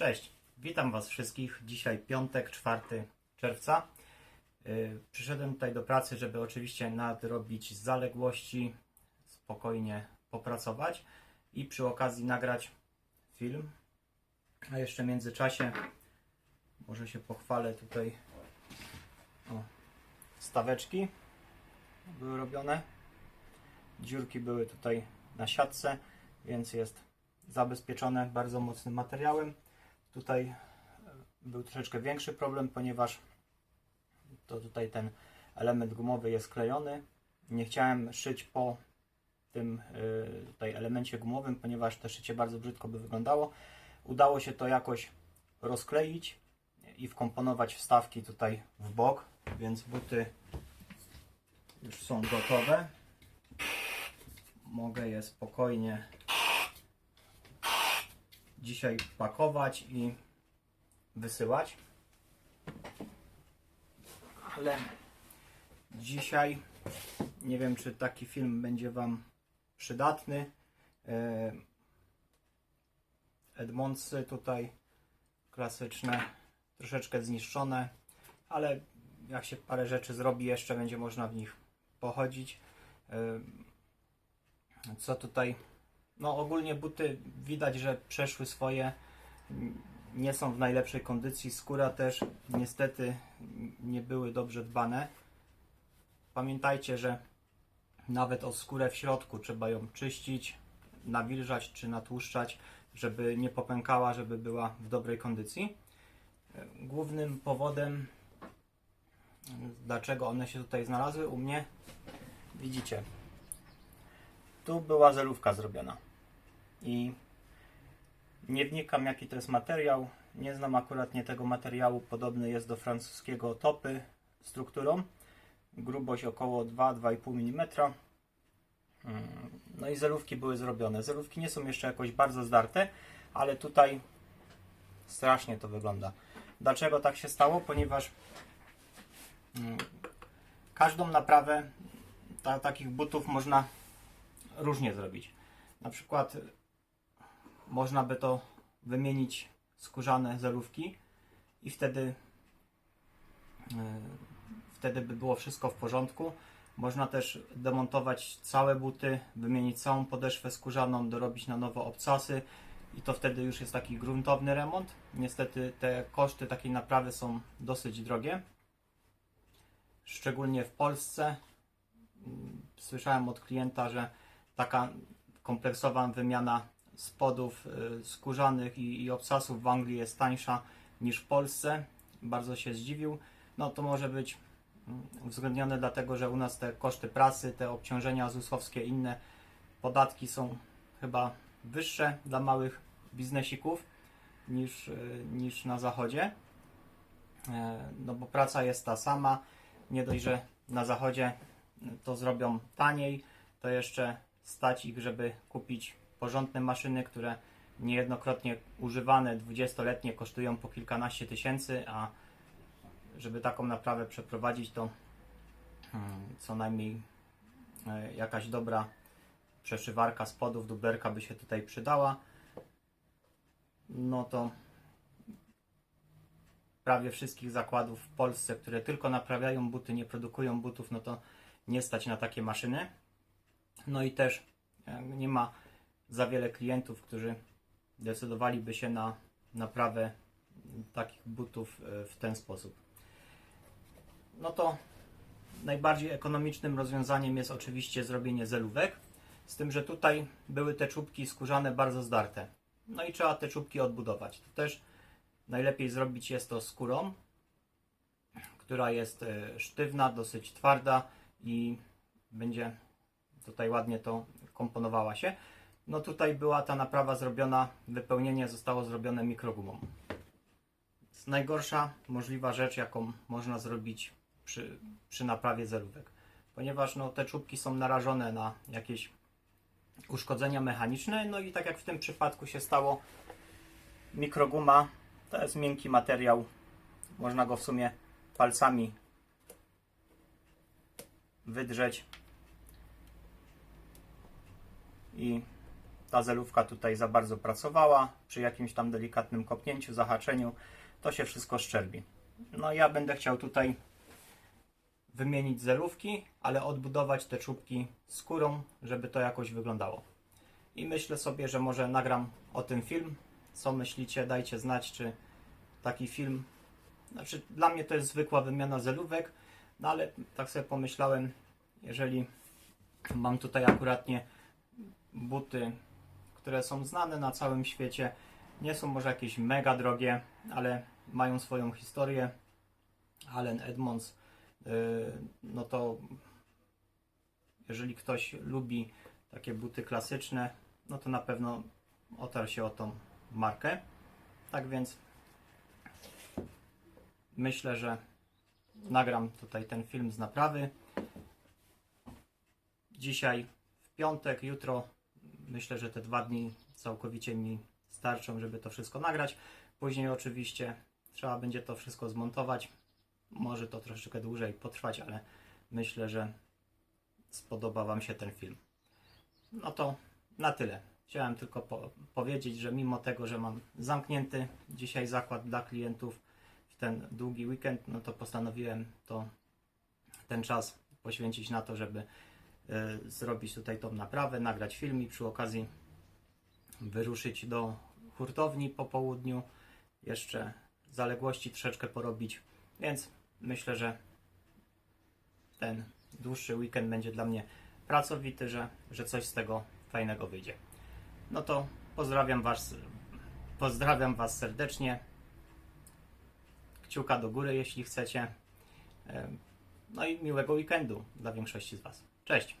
Cześć, witam Was wszystkich. Dzisiaj piątek, 4 czerwca. Yy, Przyszedłem tutaj do pracy, żeby oczywiście nadrobić zaległości, spokojnie popracować i przy okazji nagrać film. A jeszcze w międzyczasie może się pochwalę tutaj. O, staweczki były robione. Dziurki były tutaj na siatce, więc jest zabezpieczone bardzo mocnym materiałem. Tutaj e, był troszeczkę większy problem, ponieważ to tutaj ten element gumowy jest klejony. Nie chciałem szyć po tym e, tutaj elemencie gumowym, ponieważ to szycie bardzo brzydko by wyglądało. Udało się to jakoś rozkleić i wkomponować wstawki tutaj w bok, więc buty już są gotowe. Mogę je spokojnie dzisiaj pakować i wysyłać. Ale dzisiaj nie wiem, czy taki film będzie Wam przydatny. E, Edmondsy tutaj klasyczne, troszeczkę zniszczone, ale jak się parę rzeczy zrobi, jeszcze będzie można w nich pochodzić. E, Co tutaj no ogólnie buty widać, że przeszły swoje, nie są w najlepszej kondycji. Skóra też niestety nie były dobrze dbane. Pamiętajcie, że nawet o skórę w środku trzeba ją czyścić, nawilżać czy natłuszczać, żeby nie popękała, żeby była w dobrej kondycji. Głównym powodem, dlaczego one się tutaj znalazły u mnie, widzicie, tu była zelówka zrobiona i nie wnikam jaki to jest materiał. Nie znam akurat nie tego materiału. Podobny jest do francuskiego topy strukturą. Grubość około 2-2,5 mm. No i zelówki były zrobione. Zelówki nie są jeszcze jakoś bardzo zdarte, ale tutaj strasznie to wygląda. Dlaczego tak się stało? Ponieważ mm, każdą naprawę ta, takich butów można różnie zrobić. Na przykład można by to wymienić skórzane zelówki i wtedy yy, wtedy by było wszystko w porządku. Można też demontować całe buty, wymienić całą podeszwę skórzaną, dorobić na nowo obcasy i to wtedy już jest taki gruntowny remont. Niestety te koszty takiej naprawy są dosyć drogie. Szczególnie w Polsce. Mm, Słyszałem od klienta, że taka kompleksowa wymiana spodów y, skórzanych i, i w Anglii jest tańsza niż w Polsce. Bardzo się zdziwił. No to może być mm, uwzględnione dlatego, że u nas te koszty pracy, te obciążenia ZUS-owskie, inne podatki są chyba wyższe dla małych biznesików niż, y, niż na zachodzie. E, No bo praca jest ta sama. Nie dość, że na zachodzie to zrobią taniej, to jeszcze stać ich, żeby kupić porządne maszyny, które niejednokrotnie używane 20-letnie kosztują po kilkanaście tysięcy, a żeby taką naprawę przeprowadzić, to mm, co najmniej e, jakaś dobra przeszywarka spodów, dublerka by się tutaj przydała. No to prawie wszystkich zakładów w Polsce, które tylko naprawiają buty, nie produkują butów, no to nie stać na takie maszyny. No i też e, nie ma za wiele klientów, którzy decydowaliby się na naprawę takich butów e, w ten sposób. No to najbardziej ekonomicznym rozwiązaniem jest oczywiście zrobienie zelówek, z tym, że tutaj były te czubki skórzane bardzo zdarte. No i trzeba te czubki odbudować. To też najlepiej zrobić jest to skórą, która jest e, sztywna, dosyć twarda i będzie tutaj ładnie to komponowała się. No tutaj była ta naprawa zrobiona, wypełnienie zostało zrobione mikrogumą. Najgorsza możliwa rzecz, jaką można zrobić przy, przy naprawie zelówek. Ponieważ no, te czubki są narażone na jakieś uszkodzenia mechaniczne, no i tak jak w tym przypadku się stało, mikroguma to jest miękki materiał, można go w sumie palcami wydrzeć i ta zelówka tutaj za bardzo pracowała, przy jakimś tam delikatnym kopnięciu, zahaczeniu, to się wszystko szczerbi. No ja będę chciał tutaj wymienić zelówki, ale odbudować te czubki skórą, żeby to jakoś wyglądało. I myślę sobie, że może nagram o tym film. Co myślicie? Dajcie znać, czy taki film. Znaczy, dla mnie to jest zwykła wymiana zelówek, no ale tak sobie pomyślałem, jeżeli mam tutaj akuratnie buty, które są znane na całym świecie, nie są może jakieś mega drogie, ale mają swoją historię. Allen Edmonds, yy, no to jeżeli ktoś lubi takie buty klasyczne, no to na pewno otarł się o tą markę. Tak więc myślę, że nagram tutaj ten film z naprawy. Dzisiaj w piątek, jutro myślę, że te dwa dni całkowicie mi starczą, żeby to wszystko nagrać. Później oczywiście trzeba będzie to wszystko zmontować. Może to troszeczkę dłużej potrwać, ale myślę, że spodoba Wam się ten film. No to na tyle. Chciałem tylko po powiedzieć, że mimo tego, że mam zamknięty dzisiaj zakład dla klientów w ten długi weekend, no to postanowiłem to ten czas poświęcić na to, żeby zrobić tutaj tą naprawę, nagrać film i przy okazji wyruszyć do hurtowni po południu, jeszcze zaległości troszeczkę porobić, więc myślę, że ten dłuższy weekend będzie dla mnie pracowity, że, że coś z tego fajnego wyjdzie. No to pozdrawiam Was, pozdrawiam Was serdecznie. Kciuka do góry, jeśli chcecie. Em, No i miłego weekendu dla większości z Was. Cześć!